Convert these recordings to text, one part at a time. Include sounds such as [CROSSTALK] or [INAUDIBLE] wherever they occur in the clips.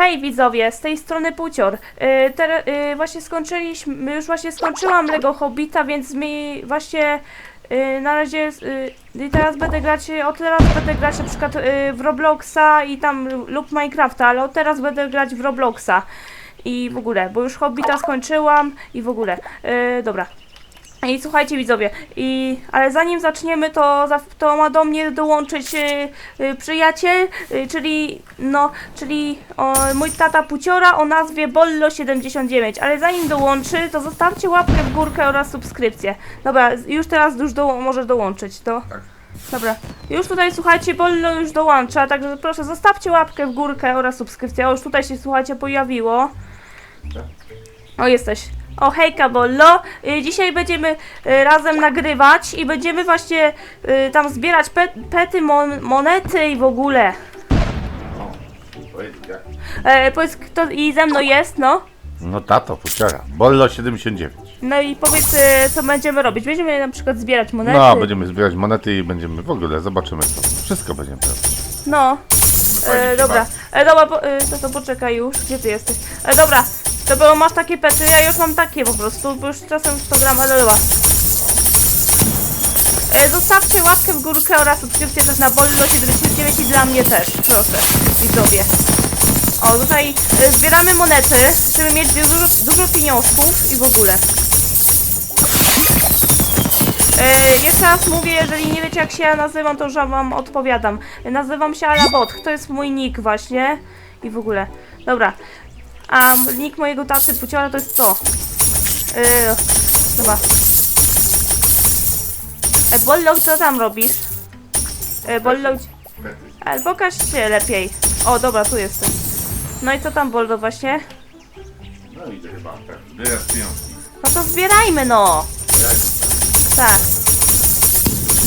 Hej widzowie, z tej strony Pucior. Yy, ter, yy, właśnie skończyliśmy, już właśnie skończyłam Lego Hobbita, więc mi właśnie yy, na razie yy, teraz będę grać, od teraz będę grać na przykład yy, w Robloxa i tam lub Minecrafta, ale od teraz będę grać w Robloxa i w ogóle, bo już Hobbita skończyłam i w ogóle. Yy, dobra. I słuchajcie widzowie, i, ale zanim zaczniemy, to, to ma do mnie dołączyć y, y, przyjaciel, y, czyli no, czyli o, mój tata Puciora o nazwie Bollo79, ale zanim dołączy, to zostawcie łapkę w górkę oraz subskrypcję. Dobra, już teraz już do, możesz dołączyć, to... Tak. Dobra, już tutaj słuchajcie, Bollo już dołącza, także proszę zostawcie łapkę w górkę oraz subskrypcję. O, już tutaj się słuchajcie pojawiło. O, jesteś. O, hejka Bollo. Y, dzisiaj będziemy y, razem nagrywać i będziemy właśnie y, tam zbierać pe pety, mon monety i w ogóle. O, powiedz jak. E, powiedz kto i ze mną jest, no. No tato, puciora. Bollo 79. No i powiedz y, co będziemy robić. Będziemy na przykład zbierać monety. No, będziemy zbierać monety i będziemy w ogóle, zobaczymy co. Wszystko będziemy robić. No. E, dobra, e, dobra, po, e, to, to poczekaj już, gdzie ty jesteś? E, dobra, to bo masz takie pety, ja już mam takie po prostu, bo już czasem w to gram, ale dobra. E, zostawcie łapkę w górkę oraz subskrypcję też na Bollo 79 i dla mnie też, proszę, widzowie. O, tutaj e, zbieramy monety, żeby mieć dużo, dużo pieniążków i w ogóle. E, jeszcze raz mówię, jeżeli nie wiecie jak się ja nazywam, to już wam odpowiadam. Nazywam się Alabot, to jest mój nick właśnie i w ogóle. Dobra, a nick mojego taty Puciora to jest to. E, dobra. E, Bollo, co tam robisz? E, Bollo, ale pokaż się lepiej. O, dobra, tu jestem. No i co tam Bollo właśnie? No idę chyba, tak. Pieniążki. No to zbierajmy no! Tak.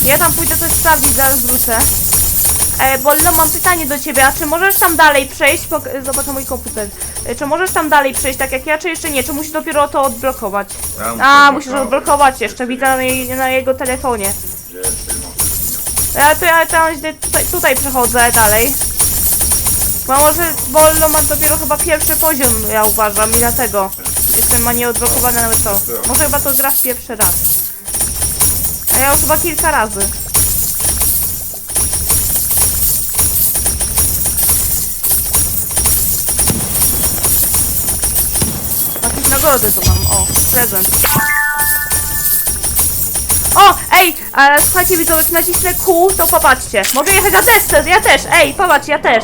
Ja tam pójdę coś sprawdzić, zaraz wrócę. E, Bollo, mam pytanie do ciebie, a czy możesz tam dalej przejść? Pok- Zobacz na mój komputer. E, czy możesz tam dalej przejść, tak jak ja, czy jeszcze nie? Czy musisz dopiero to odblokować? Ja muszę A, musisz odblokować. odblokować jeszcze, widzę na, jej, na jego telefonie. Gdzie jest pieniądze? Ja to ja tam idę tutaj, tutaj przechodzę dalej. Bo może Bollo mam dopiero chyba pierwszy poziom, ja uważam, i dlatego jestem ma nieodblokowane nawet to. Może chyba to grasz pierwszy raz. A ja już chyba kilka razy. Nagrody tu mam, o, prezent. O, ej, ale słuchajcie widzowie, jak nacisnę Q, to popatrzcie. Mogę jechać na desce, ja też, ej, popatrz, ja też.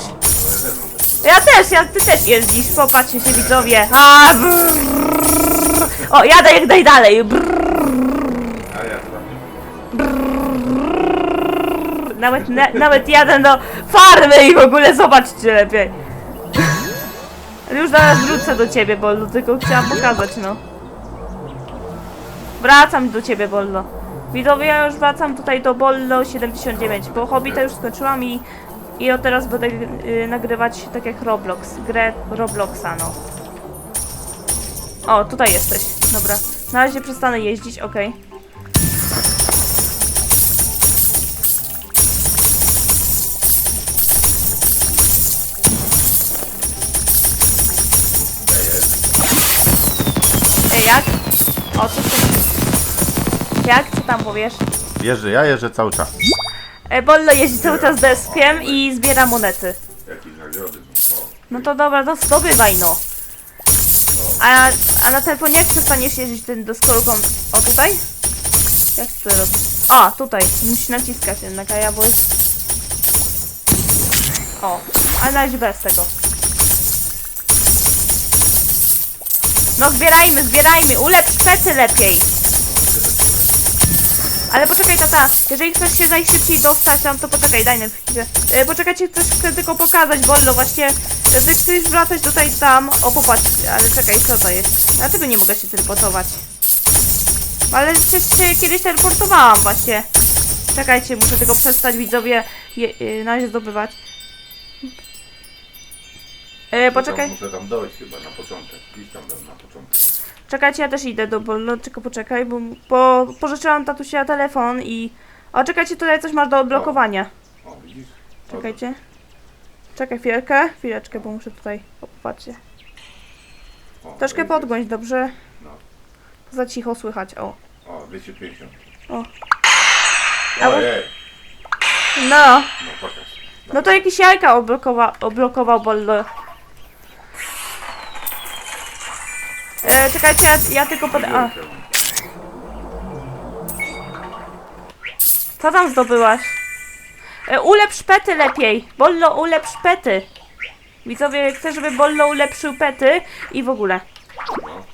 Ja też, ja, ty też jeździsz, popatrzcie się widzowie. A, brrr. O, jadę jak najdalej. A ja. Nawet, na, nawet jadę do farmy i w ogóle zobaczcie lepiej. Już zaraz wrócę do ciebie, Bollo, tylko chciałam pokazać, no. Wracam do ciebie, Bollo. Widzowie, ja już wracam tutaj do Bollo 79, bo Hobbita już skończyłam i, i od teraz będę y, nagrywać tak jak Roblox, grę Robloxa, no. O, tutaj jesteś, dobra. Na razie przestanę jeździć, okej. Ej, jak? O, co ty? Jak? Co tam powiesz? Jeżdżę, ja jeżdżę cały czas. E, Bollo jeździ cały czas deskiem i zbiera monety. Jakieś nagrody są. O, No to dobra, to zdobywaj no. A, a na telefonie jak przestaniesz jeździć tym deskorką? O, tutaj? Jak to robisz? A, tutaj. Musisz naciskać jednak, a ja bo jest... O, ale na razie bez tego. No zbierajmy, zbierajmy, ulepsz pety lepiej. Ale poczekaj tata, jeżeli chcesz się najszybciej dostać tam, to poczekaj, daj na chwilę. E, poczekajcie, coś chcę tylko pokazać, Bollo, właśnie. e, Ty chcesz wracać tutaj tam, o popatrz, ale czekaj, co to jest? Dlaczego nie mogę się teleportować? Ale przecież się kiedyś teleportowałam właśnie. Czekajcie, muszę tylko przestać widzowie je, e, na zdobywać. E, poczekaj. Muszę tam dojść chyba na początek. Iść tam na początek. Czekajcie, ja też idę do Bollo, tylko poczekaj, bo, bo pożyczyłam tatusia telefon i... O, czekajcie, tutaj coś masz do odblokowania. O, widzisz? Czekajcie. Czekaj chwilkę, chwileczkę, bo muszę tutaj... O, patrzcie. O, Troszkę podgłoś, dobrze? No. Za cicho słychać, o. O, 250. O. Ojej. No, No pokaż. no to jakieś jajka oblokowa oblokował Bollo. E, czekajcie, ja, ja tylko pod... A, co tam zdobyłaś? E, ulepsz pety lepiej. Bollo, ulepsz pety. Widzowie, chcę, żeby Bollo ulepszył pety i w ogóle.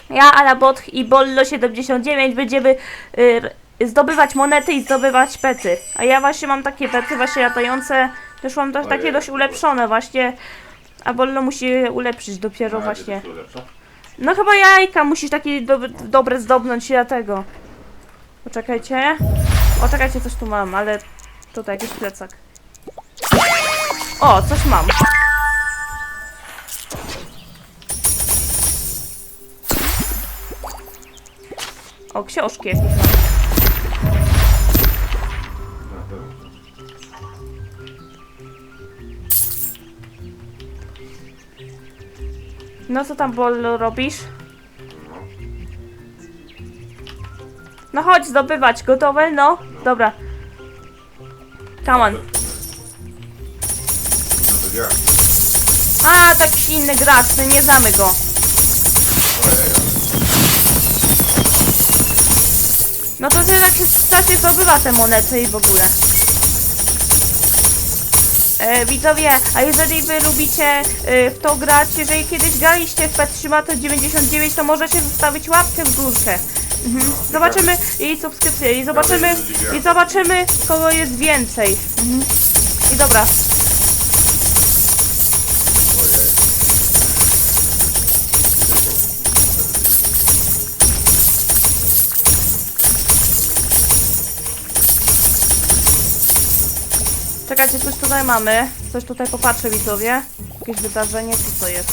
Ja, Alabot i Bollo79 będziemy y, zdobywać monety i zdobywać pety. A ja właśnie mam takie pety właśnie latające. Też mam też takie dość ulepszone właśnie. A Bollo musi je ulepszyć dopiero właśnie. No chyba jajka musisz takie do, dobre zdobnąć i dlatego. Poczekajcie. O, czekajcie, coś tu mam, ale tutaj jakiś plecak. O, coś mam. O, książki jakieś mam. No co tam, Bollo, robisz? No chodź, zdobywać. Gotowe? No. Dobra. Come on. No. A, taki inny gracz, my nie znamy go. No to czy strasznie zdobywa te monety i w ogóle. E, widzowie, a jeżeli wy lubicie e, w to grać, jeżeli kiedyś graliście w Petrzymato 99, to możecie zostawić łapkę w górkę. Mhm. Zobaczymy i subskrypcję i zobaczymy i zobaczymy kogo jest więcej. Mhm. I dobra, Czekajcie, coś tutaj mamy. Coś tutaj popatrzę, widzowie. Jakieś wydarzenie, co to jest?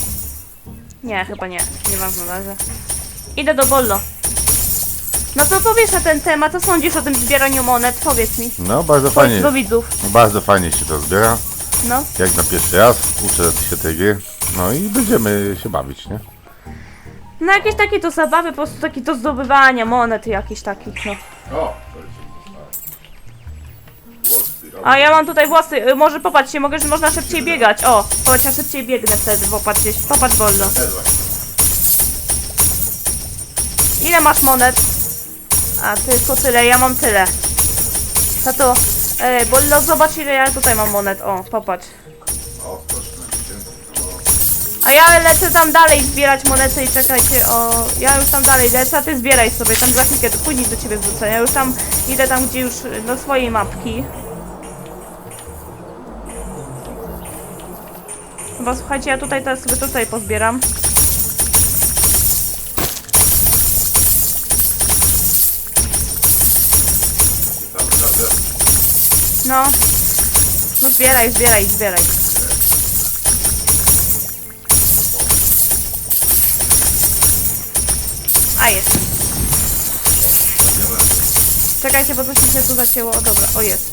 Nie, chyba nie. Nieważne na razie. Idę do Bollo. No to powiesz na ten temat, co sądzisz o tym zbieraniu monet? Powiedz mi. No bardzo Powiedz fajnie. do widzów. Bardzo fajnie się to zbiera. No. Jak na pierwszy raz. Uczę się tej gry. No i będziemy się bawić, nie? No jakieś takie to zabawy, po prostu takie to zdobywania monet jakieś takich, no. O! A ja mam tutaj włosy, y, może popatrzcie, mogę, że można szybciej biegać. O, popatrz, ja szybciej biegnę wtedy, popatrz gdzieś, popatrz Bollo. Ile masz monet? A ty tylko tyle, ja mam tyle. Tato, e, Bollo, zobacz ile ja tutaj mam monet. O, popatrz. A ja lecę tam dalej zbierać monety i czekajcie, o, ja już tam dalej lecę, a ty zbieraj sobie, tam za chwilkę, później do ciebie wrócę. Ja już tam idę tam, gdzie już y, do swojej mapki. Chyba słuchajcie, ja tutaj teraz sobie tutaj pozbieram. No. No zbieraj, zbieraj, zbieraj. A jest. Czekajcie, bo coś mi się tu zacięło. O dobra, o jest.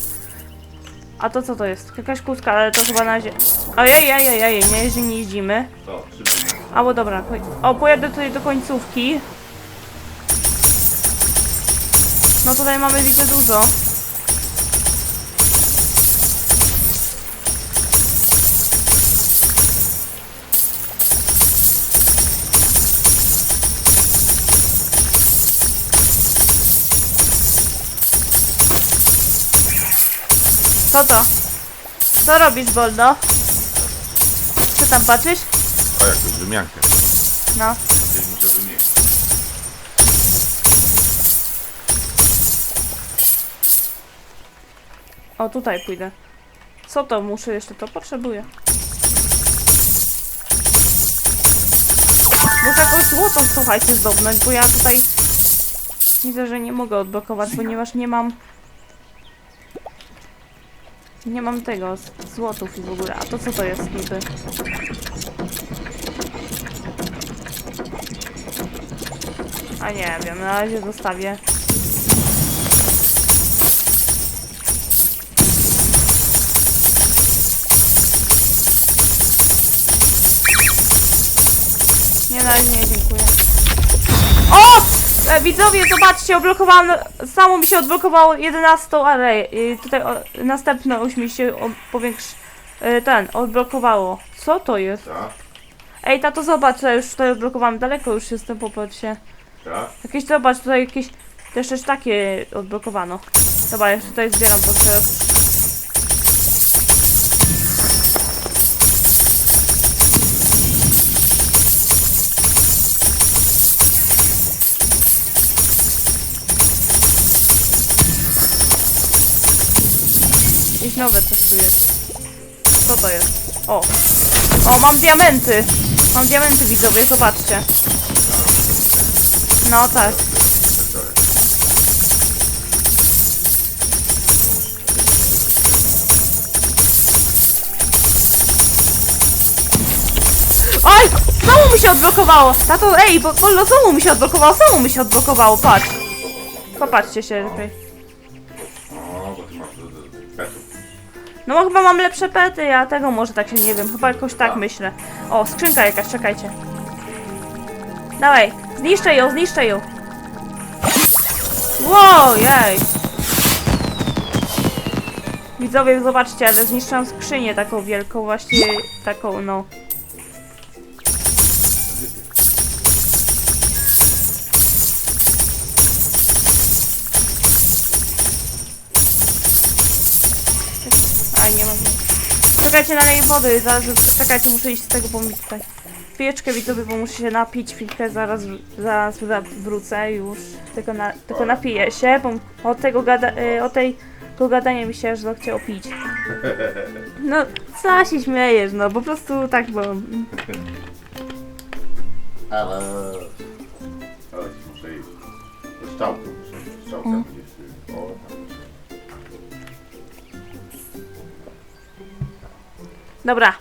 A to co to jest? Jakaś kłódka, ale to chyba na razie... Ojej, ojej, ojej, nie, jeżeli nie jeździmy. To, trzymaj. A bo dobra, o pojadę tutaj do końcówki. No tutaj mamy widzę dużo. Co to? Co robisz, Boldo? Co tam patrzysz? O, jakąś wymiankę. No. Gdzieś muszę wymienić. O, tutaj pójdę. Co to? Muszę jeszcze to potrzebuję. Muszę jakąś złotą, słuchajcie, zdobnąć, bo ja tutaj widzę, że nie mogę odblokować, ponieważ nie mam... Nie mam tego, złotów i w ogóle. A to co to jest niby? A nie wiem, na razie zostawię. Nie, na razie nie, dziękuję. O! E, widzowie, zobaczcie, odblokowałam, samo mi się odblokowało 11, ale tutaj o, następne już mi się o, powiększ... Y, ten, odblokowało. Co to jest? Tak, Ej, tato, zobacz, ja już tutaj odblokowałam, daleko już jestem, popatrzcie. tak. Jakieś, zobacz, tutaj jakieś, też też takie odblokowano. Dobra, jeszcze tutaj zbieram, bo chcę... Jakieś nowe coś tu jest. Co to jest? O! O, mam diamenty! Mam diamenty widzowie, zobaczcie. No tak. Oj! Znowu mi się odblokowało! Tato, ej, bo, bo znowu mi się odblokowało, znowu mi się odblokowało, patrz! Popatrzcie się lepiej. No chyba mam lepsze pety, ja tego może tak się nie wiem, chyba jakoś tak myślę. O, skrzynka jakaś, czekajcie. Dawaj, zniszczę ją, zniszczę ją. Wow, jej. Widzowie, zobaczcie, ale zniszczyłam skrzynię taką wielką, właśnie taką, no. Nie mogę. Czekajcie na niej wody, zaraz, czekajcie, muszę iść z tego tutaj. Pieczkę widzowie, bo muszę się napić chwilkę, zaraz, zaraz wr- wrócę już. Tylko, na, tylko napiję się, bo od tego gada, y, od tej gadania mi się aż zachciało pić. No, co się śmiejesz, no po prostu tak, bo... Ale... Ale muszę iść. Do szczałki muszę. Szczałka Dobra.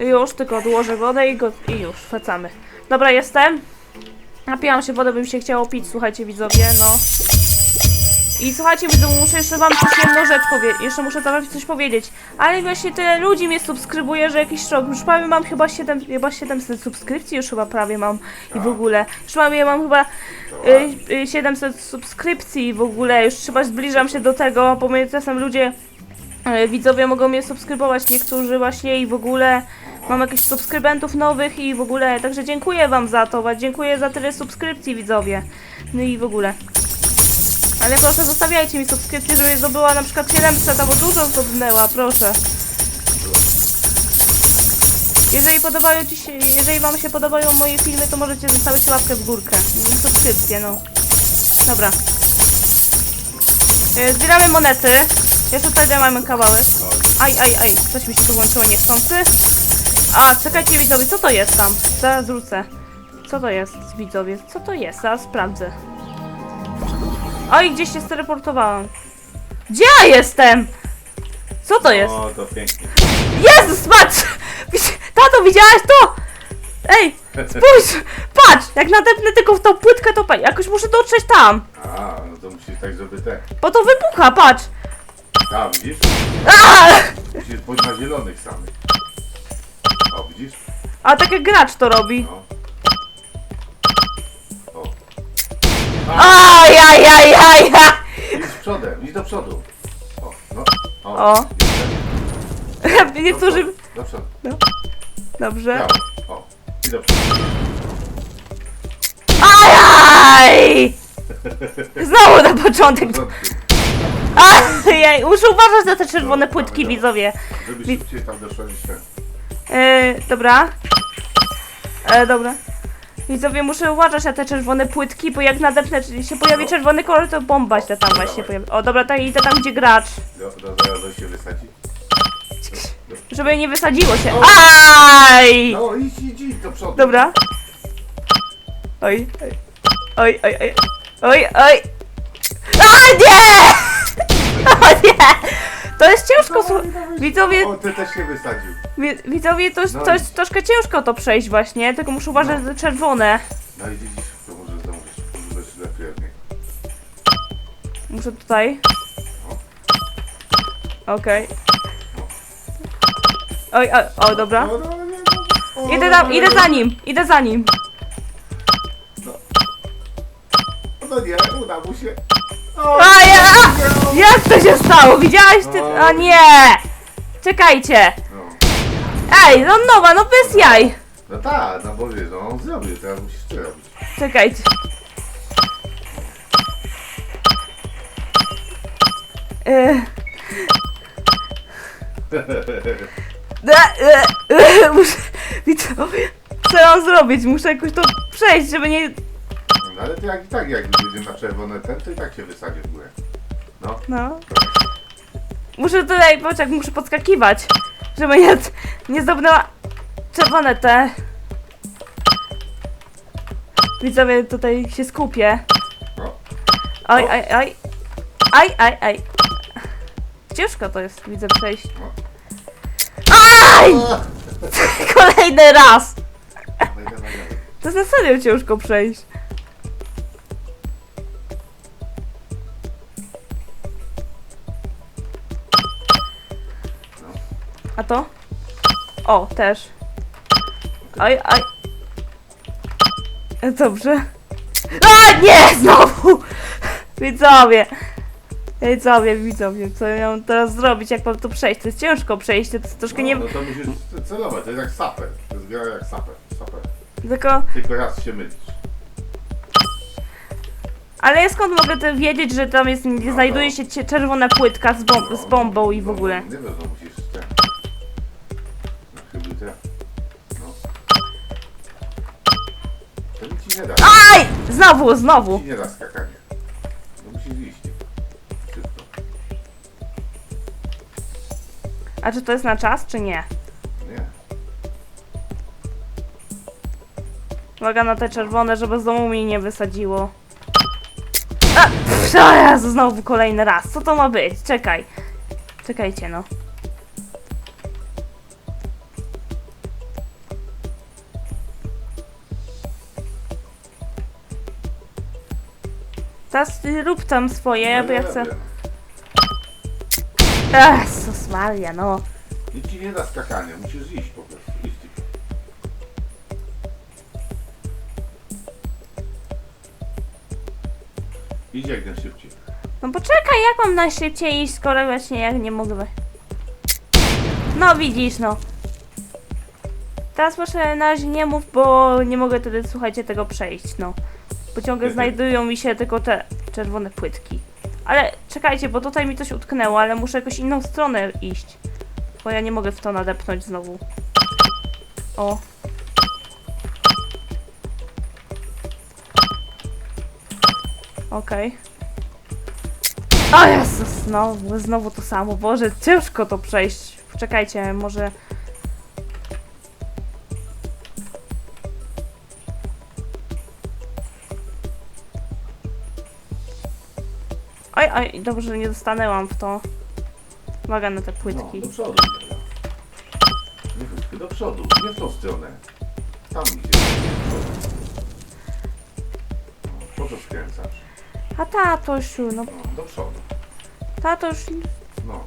Już, tylko odłożę wodę i, go, i już, wracamy. Dobra, jestem. Napiłam się wodę, by mi się chciało pić, słuchajcie widzowie, no. I słuchajcie widzowie, muszę jeszcze wam coś jedną rzecz powiedzieć, jeszcze muszę wam coś powiedzieć. Ale właśnie tyle ludzi mnie subskrybuje, że jakiś szok. Już prawie mam chyba 7, chyba 700 subskrypcji, już chyba prawie mam i w ogóle. Już mam, ja mam chyba y, y, 700 subskrypcji w ogóle, już chyba zbliżam się do tego, bo mnie czasem ludzie Widzowie mogą mnie subskrybować, niektórzy właśnie i w ogóle mam jakichś subskrybentów nowych i w ogóle, także dziękuję wam za to, dziękuję za tyle subskrypcji widzowie, no i w ogóle. Ale proszę zostawiajcie mi subskrypcję, żeby zdobyła na przykład 700 albo dużo zdobnęła, proszę. Jeżeli podobają ci się, jeżeli wam się podobają moje filmy, to możecie zostawić łapkę w górkę i subskrypcję, no. Dobra. E, Zbieramy monety. Jeszcze tutaj mamy kawałek. Aj, aj, aj, coś mi się tu włączyło niechcący. A, czekajcie widzowie, co to jest tam? Zaraz wrócę. Co to jest, widzowie? Co to jest? Zaraz sprawdzę. Oj, gdzieś się steleportowałam. Gdzie ja jestem? Co to jest? O, to pięknie. Jezus, patrz! Tato, widziałaś to? Ej, spójrz! Patrz! Jak nadepnę tylko w tą płytkę, to pa- jakoś muszę dotrzeć tam. A, no to musisz tak, żeby te. Bo to wybucha, patrz! A, widzisz? Musisz pójść na zielonych samych. O, widzisz? A tak jak gracz to robi. No. O. Aj, aj, aj, aj, aj. Idź przodem, idź do przodu. O, no. O. Jeszcze. [LAUGHS] Niektórzy... Do przodu. Dobrze. Brawo. O, i do przodu. Aj, aj! [LAUGHS] Znowu na początek. Do przodu. [LAUGHS] Ajej, muszę uważać na te czerwone płytki, widzowie. Żeby Wi- szybciej tam doszło niż ten. E, dobra. E, dobra. Widzowie, muszę uważać na te czerwone płytki, bo jak nadepnę, czyli się pojawi czerwony kolor, to bomba się tam właśnie pojawi. O, dobra, tak idę tam, gdzie gracz. Do, do, do się wysadzi. Żeby nie wysadziło się. Aj! No, idź, idź, idź do przodu. Dobra. Oj, oj, oj, oj, oj, oj, oj. A nie! [LAUGHS] nie! To jest ciężko, no, słu- no, no, widzowie... O, ty też się wysadził. Widzowie, to jest, to jest troszkę ciężko to przejść właśnie, tylko muszę uważać na czerwone. No i widzisz, to może zdążyć. Może być lepiej od. Muszę tutaj. Okej. Oj, o, o, dobra. No, Idę, tam, idę za nim, idę za nim. No nie, uda mu się. O, A ja! Jak to się stało? Widziałeś ty? A nie! Czekajcie! No. Ej, no nowa, no bez jaj! No tak, no bo wiesz, no on zrobił, teraz musisz ty robić. Czekajcie. E, [LAUGHS] e, e, Muszę. Widzowie, [LAUGHS] co mam zrobić? Muszę jakoś to przejść, żeby nie. No ale to jak i tak, jak będzie na czerwone ten, to i tak się wysadzi w górę. No. No. Muszę tutaj, poczek, muszę podskakiwać, żeby nie, nie zdobnęła czerwone te. Widzowie, tutaj się skupię. No. Oj, oj, oj. Aj, aj, aj. Ciężko to jest, widzę, przejść. Aj! [LAUGHS] Kolejny raz! Dawaj, dawaj, dawaj. To jest na serio ciężko przejść. A to? O, też. Oj, oj. Dobrze. A nie, znowu! Widzowie. Widzowie, widzowie, co ja mam teraz zrobić, jak mam to przejść? To jest ciężko przejść, to jest troszkę nie... No, no to musisz celować, to jest jak saper. To jest gra jak saper. saper. Tylko... Tylko raz się mylisz. Ale ja skąd mogę to wiedzieć, że tam jest, nie znajduje się cie- czerwona płytka z, bom z bombą i w ogóle? No, nie wiem, no musisz To nic ci nie da. Aj! Znowu, znowu! Ci nie da skakania. No musisz iść. Szybko. A czy to jest na czas, czy nie? Nie. Uwaga na te czerwone, żeby z domu mi nie wysadziło. A! Pff, o Jezu, znowu kolejny raz. Co to ma być? Czekaj. Czekajcie, no. Teraz rób tam swoje, bo ja chcę... Jezus Maria, no. Nic ci nie da skakania, musisz iść po prostu. Iść tylko. Idź jak najszybciej. No poczekaj, jak mam najszybciej iść, skoro właśnie jak nie mogę. No widzisz, no. Teraz proszę na razie nie mów, bo nie mogę wtedy, słuchajcie, tego przejść, no. Bo ciągle znajdują mi się tylko te czerwone płytki. Ale czekajcie, bo tutaj mi coś utknęło, ale muszę jakoś inną stronę iść. Bo ja nie mogę w to nadepnąć znowu. O. Okej. O Jezus, znowu, znowu to samo. Boże, ciężko to przejść. Czekajcie, może... Oj, oj, dobrze, że nie dostanęłam w to. Uwaga na te płytki. No, do przodu. Nie do przodu, nie w tą stronę. Tam idzie. No, Po co skręcasz? A tatosiu, no No, do przodu. tatoś, No.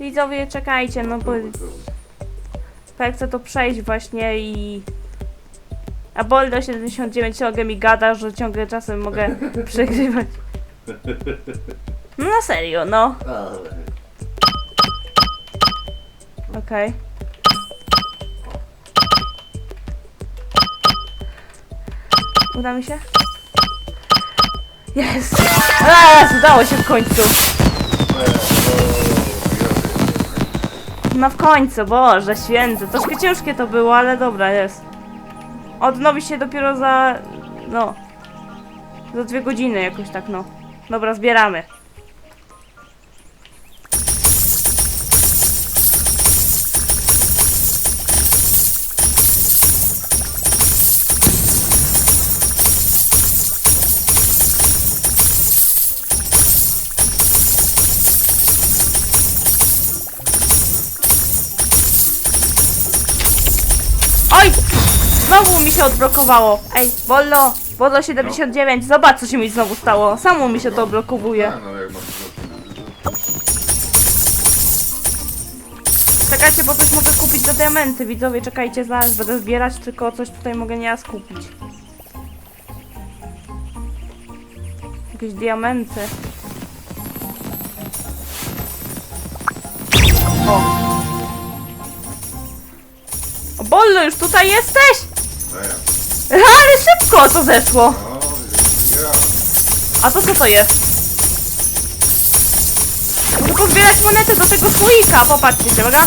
widzowie, czekajcie, no bo próbuj, chcę to przejść właśnie i... A Boldo 79 ciągle mi gada, że ciągle czasem mogę [LAUGHS] przegrywać. No na serio, no. Ale- Okej. Uda mi się? Jest! Jest! Udało się w końcu! No w końcu, Boże święty. Troszkę ciężkie to było, ale dobra, jest. Odnowi się dopiero za... no... Za dwie godziny jakoś tak, no. Dobra, zbieramy. Oj! Znowu mi się odblokowało. Ej, Bollo, Bollo 79, zobacz co się mi znowu stało. Samo mi się to odblokowuje. A, no jak masz Czekajcie, bo coś mogę kupić za diamenty. Widzowie, czekajcie, zaraz będę zbierać, tylko coś tutaj mogę nieraz kupić. jakieś diamenty. O! O, Bollo, już tutaj jesteś? No ja. Ale szybko to zeszło! No. A to co to jest? Muszę pozbierać monety do tego słoika, popatrzcie się, uwaga.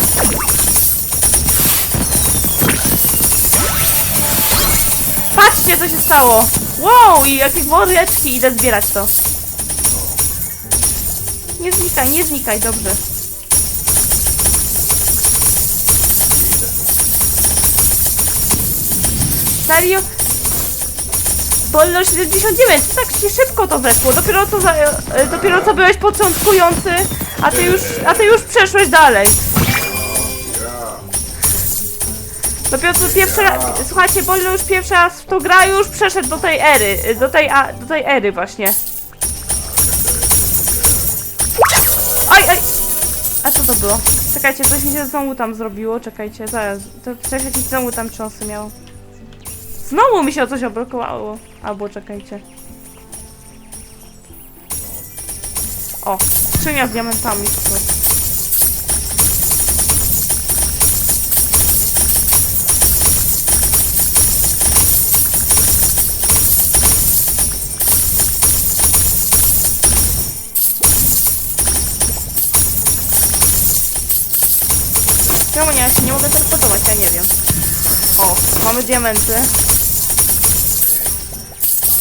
Patrzcie, co się stało. Wow, i jakie woreczki, idę zbierać to. Nie znikaj, nie znikaj, dobrze. Serio? Bolno 79, tak się szybko to weszło. Dopiero co, za, e, dopiero co byłeś początkujący, a ty już, a ty już przeszłeś dalej. Dopiero co pierwszy raz, słuchajcie, Bolno już pierwszy raz w to gra już przeszedł do tej ery, do tej, a, do tej ery właśnie. Oj, oj! A co to było? Czekajcie, coś mi się znowu tam zrobiło, czekajcie, zaraz, to przecież jakieś znowu tam cząsy miało. Znowu mi się coś oblokowało. Albo czekajcie. O, skrzynia z diamentami. Czemu nie? Nie mogę teleportować, ja nie wiem. O, mamy diamenty.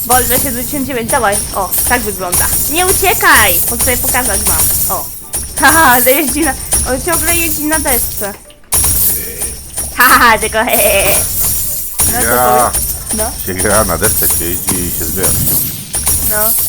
Wolne 79, dawaj. O, tak wygląda. Nie uciekaj! Chcę pokazać wam. O. [LAUGHS] Haha, ale jeździ na... On ciągle jeździ na desce. [LAUGHS] Haha, tylko hehehe. No to Ja. to No, Się gra na desce, się jeździ i się zbiera. no.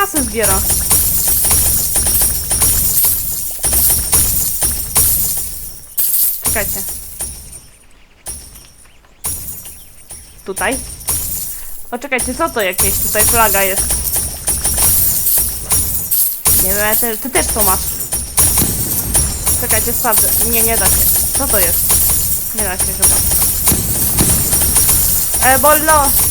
Kasy zbiera? Czekajcie. Tutaj? O, czekajcie, co to jakieś tutaj flaga jest? Nie wiem, ty, ty też to masz. Czekajcie, sprawdzę. Nie, nie da się. Co to jest? Nie da się chyba. E, Bollo!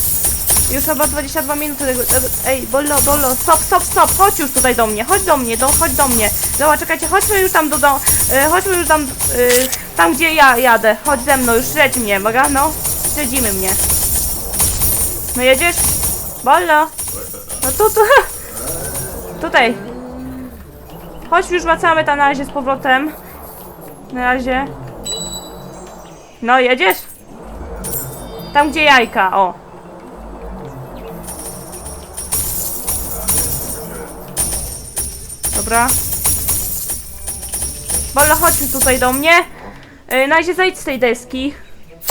Już chyba 22 minuty tego. Ej, Bollo, Bollo, stop, stop, stop, chodź już tutaj do mnie, chodź do mnie, do, chodź do mnie. Dobra, czekajcie, chodźmy już tam do, do e, chodźmy już tam, e, tam gdzie ja jadę. Chodź ze mną, już śledź mnie, uwaga, no. Śledzimy mnie. No jedziesz? Bollo. No tu, tu. [LAUGHS] Tutaj. Chodź, już wracamy tam na razie z powrotem. Na razie. No, jedziesz? Tam gdzie jajka, o. Dobra. Bola, chodź tutaj do mnie. E, na razie zejdź z tej deski.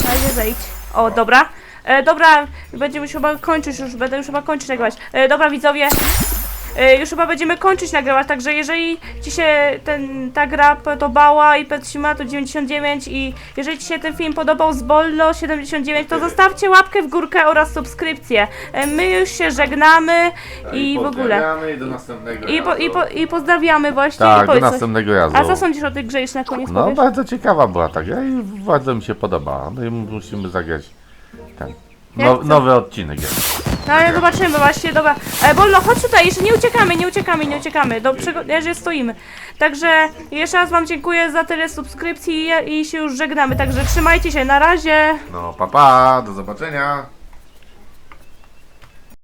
Na razie zejdź. O, dobra. E, dobra, będziemy już chyba kończyć, już będę już chyba kończyć nagrywać. E, dobra, widzowie. E, już chyba będziemy kończyć nagrywać, także jeżeli Ci się ten, ta gra podobała i Pet Simulator 99 i jeżeli Ci się ten film podobał z Bollo 79, to zostawcie łapkę w górkę oraz subskrypcję. E, my już się żegnamy i w ogóle. I do następnego I, po, i, po, I pozdrawiamy właśnie. i Tak, do powiedz coś. następnego razu. A co sądzisz o tej grze jeszcze na koniec No, powiesz? bardzo ciekawa była tak. Ja i bardzo mi się podoba. No i musimy zagrać ten. No, nowy odcinek jest. No ale zobaczymy właśnie, dobra. E, Bolno, chodź tutaj, jeszcze nie uciekamy, nie uciekamy, nie uciekamy. Do jeszcze stoimy. Także jeszcze raz wam dziękuję za tyle subskrypcji i, i się już żegnamy. Także trzymajcie się, na razie. No, papa, pa, do zobaczenia.